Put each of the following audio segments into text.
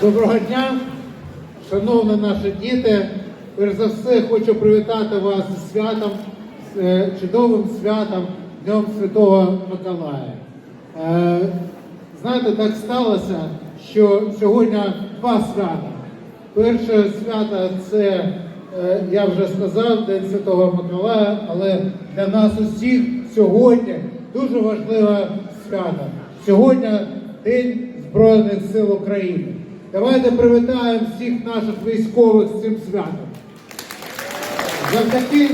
Доброго дня, шановні наші діти. Перш за все хочу привітати вас з святом, з е, чудовим святом Днем Святого Миколая. Е, Знаєте, так сталося, що сьогодні два свята. Перше свято це, е, я вже сказав, День Святого Миколая, але для нас усіх сьогодні дуже важливе свято. Сьогодні День Збройних сил України. Давайте привітаємо всіх наших військових з цим святом. Завдяки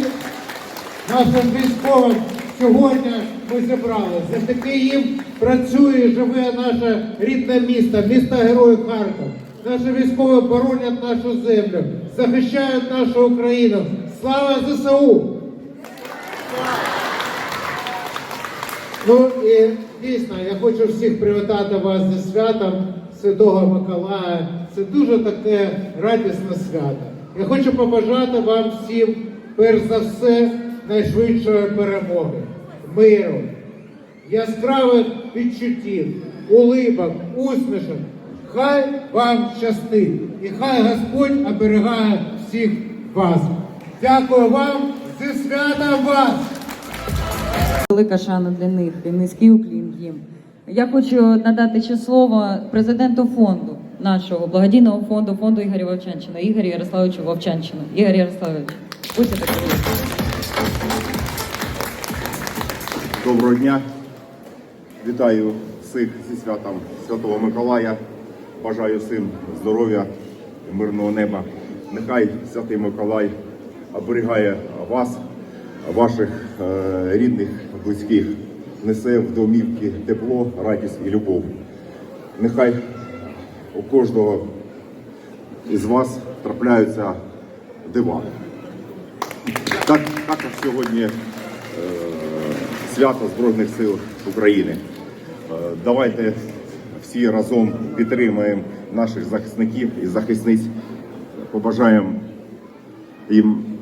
нашим військовим сьогодні ми зібрали. Завдяки їм працює і живе наше рідне місто, місто Герой Харків. Наші військові боронять нашу землю, захищають нашу Україну. Слава ЗСУ! Ну і дійсно, я хочу всіх привітати вас зі святом Святого Миколая. Це дуже таке радісне свято. Я хочу побажати вам всім, перш за все, найшвидшої перемоги, миру, яскравих відчуттів, улибок, усмішок. Хай вам щастить і хай Господь оберігає всіх вас. Дякую вам зі святом вас! Велика шана для них і низький уклін їм. Я хочу надати ще слово президенту фонду нашого благодійного фонду, фонду Ігоря Вовчанчина, Ігорю Ярославовичу Вовчанчину. Ігор Ярославович, будьте так. Доброго дня. Вітаю всіх зі святом Святого Миколая. Бажаю всім здоров'я, мирного неба. Нехай Святий Миколай оберігає вас, ваших е, рідних, близьких, несе в домівки тепло, радість і любов. Нехай у кожного із вас трапляються дива. Так, також сьогодні е, свято Збройних сил України. Е, давайте всі разом підтримаємо наших захисників і захисниць, побажаємо їм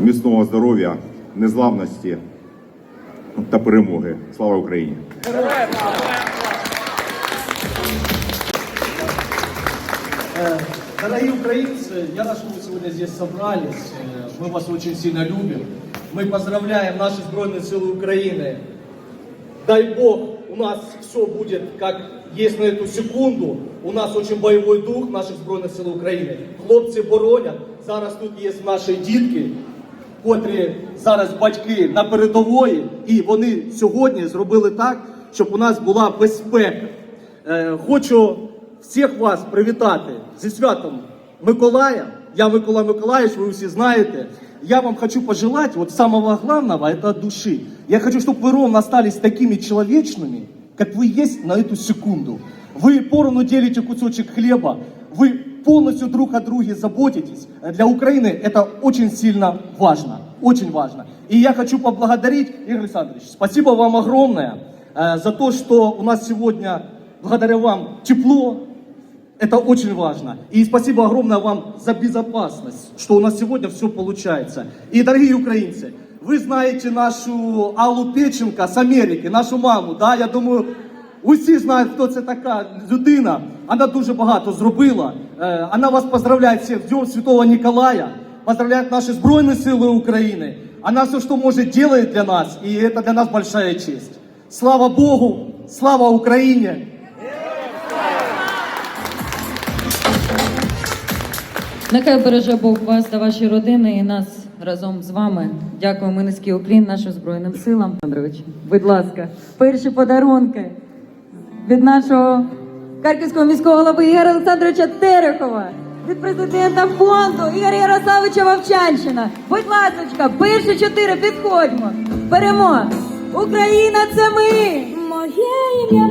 міцного здоров'я, незламності та перемоги. Слава Україні! Э, Дорогие украинцы, я рад, что вы сегодня здесь собрались. Э, Мы вас очень сильно любим. Мы поздравляем наши сбройные силы Украины. Дай Бог, у нас все будет как есть на эту секунду. У нас очень бойовий дух наших збройних сил України. Хлопці боронять. Зараз тут є наші дітки, котрі зараз батьки на передової, і вони сьогодні зробили так, щоб у нас була безпека. Е, хочу всіх вас привітати зі святом Миколая. Я Микола Миколаївич, ви всі знаєте. Я вам хочу пожелать, вот самого главного, это от души. Я хочу, чтобы вы ровно остались такими человечными, как вы есть на эту секунду. Вы поровну делите кусочек хлеба, вы полностью друг о друге заботитесь. Для Украины это очень сильно важно, очень важно. И я хочу поблагодарить, Игорь Александрович, спасибо вам огромное э, за то, что у нас сегодня, благодаря вам, тепло, это очень важно. И спасибо огромное вам за безопасность, что у нас сегодня все получается. И, дорогие украинцы, вы знаете нашу Аллу Печенко с Америки, нашу маму, да? Я думаю, усі знають, хто це така людина. Вона дуже багато зробила. Е, Вона вас поздравляє всіх з Днем Святого Николая. Поздравляет наши Збройные силы Украины. Она все, что может, делает для нас. И это для нас большая честь. Слава Богу! Слава Украине! Нехай береже Бог вас та ваші родини і нас разом з вами. Дякуємо низький уклін нашим Збройним силам. Андрович, будь ласка, перші подарунки від нашого Харківського міського голови Ігоря Олександровича Терехова, від президента фонду Ігоря Ярославовича Вовчанщина. Будь ласка, перші чотири підходьмо. Беремо. Україна це ми! Моє ім'я